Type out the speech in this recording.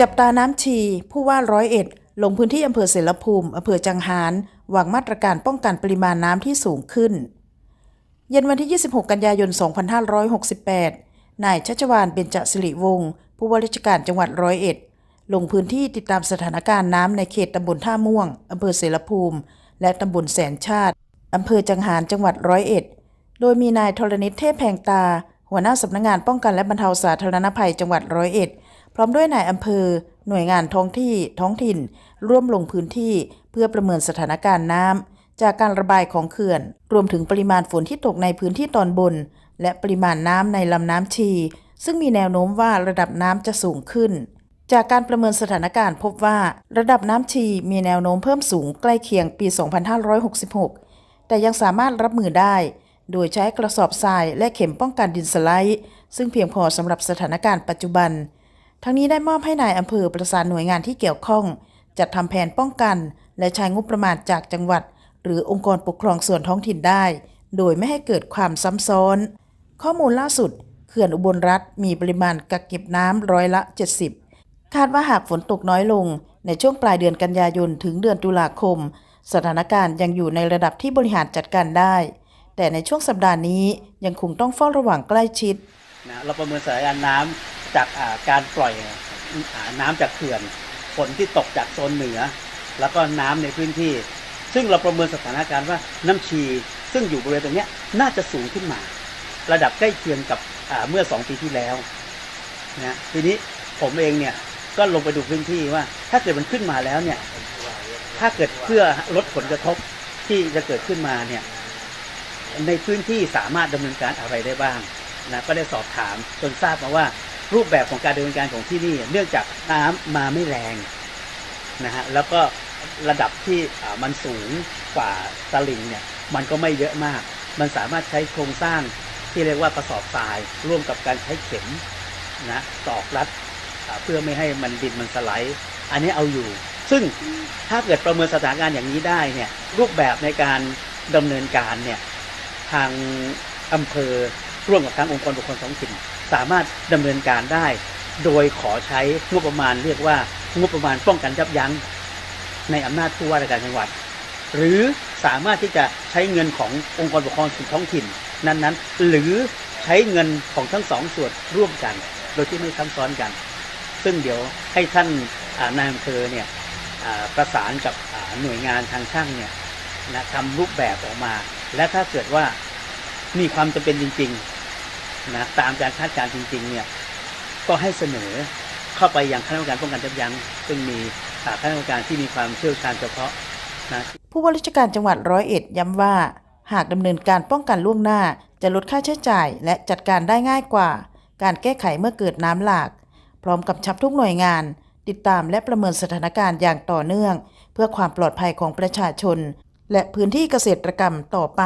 จับตาน้ำชี ผู้ว่าร้อยเอ็ด ลงพื้นที่อำเภอเสรภูมิอำเภอจังหารวางมาตรการป้องกันปริมาณน้ำที่สูงขึ้น เย็นวันที่ 26 กันยายน 2568 นายชัชวานเบญจสิริวงศ์ผู้ว่าราชการจังหวัดร้อยเอ็ด ลงพื้นที่ติดตามสถานการณ์น้ำในเขตตำบลท่าม่วงอำเภอเสรภูมิ และตำบลแสนชาติอำเภอจังหารจังหวัดร้อยเอ็ด โดยมีนายธรณิตเทพแพงตา หัวหน้าสำนักงานป้องกันและบรรเทาสาธารณภัยจังหวัดร้อยเอ็ด พร้อมด้วยนายอำเภอ หน่วยงานท้องที่ท้องถิ่น ร่วมลงพื้นที่เพื่อประเมินสถานการณ์น้ำจากการระบายของเขื่อน รวมถึงปริมาณฝนที่ตกในพื้นที่ตอนบน และปริมาณน้ำในลำน้ำชี ซึ่งมีแนวโน้มว่าระดับน้ำจะสูงขึ้น จากการประเมินสถานการณ์พบว่าระดับน้ำชีมีแนวโน้มเพิ่มสูงใกล้เคียงปี 2566 แต่ยังสามารถรับมือได้โดยใช้กระสอบทรายและเข็มป้องกันดินสไลด์ ซึ่งเพียงพอสำหรับสถานการณ์ปัจจุบัน ทั้งนี้ได้มอบให้นายอำเภอประสานหน่วยงานที่เกี่ยวข้อง จัดทำแผนป้องกัน และใช้งบประมาณจากจังหวัด หรือองค์กรปกครองส่วนท้องถิ่นได้ โดยไม่ให้เกิดความซ้ำซ้อน ข้อมูลล่าสุดเขื่อนอุบลรัฐมีปริมาณกักเก็บน้ำร้อยละ 70 คาดว่าหากฝนตกน้อยลง ในช่วงปลายเดือนกันยายนถึงเดือนตุลาคม สถานการณ์ยังอยู่ในระดับที่บริหารจัดการได้ แต่ในช่วงสัปดาห์นี้ยังคงต้องเฝ้าระวังใกล้ชิดนะเราประเมินสถานการณ์น้ำ จากการปล่อยน้ำจากเขื่อนฝนที่ตกจากโซนเหนือ แล้วก็น้ำในพื้นที่ ซึ่งเราประเมินสถานการณ์ว่าน้ำชีซึ่งอยู่บริเวณตรงนี้น่าจะสูงขึ้นมา ระดับใกล้เคียงกับเมื่อสองปีที่แล้วนะทีนี้ผมเองเนี่ยก็ลงไปดูพื้นที่ว่า ถ้าเกิดมันขึ้นมาแล้วเนี่ยถ้าเกิดเพื่อลดผลกระทบที่จะเกิดขึ้นมาเนี่ยในพื้นที่สามารถดำเนินการอะไรได้บ้างนะก็ได้สอบถามจนทราบมาว่า รูปแบบของการดำเนินการของที่นี่ เนื่องจากน้ำมาไม่แรงนะฮะแล้วก็ระดับที่มันสูงกว่าตลิ่งเนี่ยมันก็ไม่เยอะมาก มันสามารถใช้โครงสร้างที่เรียกว่ากระสอบทราย ร่วมกับการใช้เข็มนะตอกรัดเพื่อไม่ให้มันดินมันสไลด์อันนี้เอาอยู่ ซึ่งถ้าเกิดประเมินสถานการณ์อย่างนี้ได้เนี่ยรูปแบบในการดำเนินการเนี่ยทางอำเภอ ร่วมกับทางองค์กรปกครองท้องถิ่น สามารถดำเนินการได้ โดยขอใช้งบประมาณเรียกว่างบประมาณป้องกันยับยั้งในอำนาจผู้ว่าราชการจังหวัด หรือสามารถที่จะใช้เงินขององค์กรปกครองส่วนท้องถิ่นนั้นๆ หรือใช้เงินของทั้งสองส่วนร่วมกัน โดยที่ไม่ซ้ำซ้อนกัน ซึ่งเดี๋ยวให้ท่านานายอำเภอเนี่ยประสานกับหน่วยงานทางช่างเนี่ยนะทำรูปแบบออกมา และถ้าเกิดว่ามีความจำเป็นจริง ๆ นะตามการคาดการณ์จริง ๆ เนี่ยก็ให้เสนอเข้าไปยังคณะกรรมการป้องกันยับยั้งซึ่งมีอ่าคณะกรรมการที่มีความเชี่ยวชาญเฉพาะนะผู้ว่าราชการจังหวัดร้อยเอ็ดย้ำว่า หากดำเนินการป้องกันล่วงหน้า จะลดค่าใช้จ่ายและจัดการได้ง่ายกว่า การแก้ไขเมื่อเกิดน้ำหลาก พร้อมกับชับทุกหน่วยงาน ติดตามและประเมินสถานการณ์อย่างต่อเนื่อง เพื่อความปลอดภัยของประชาชน และพื้นที่เกษตรกรรมต่อไป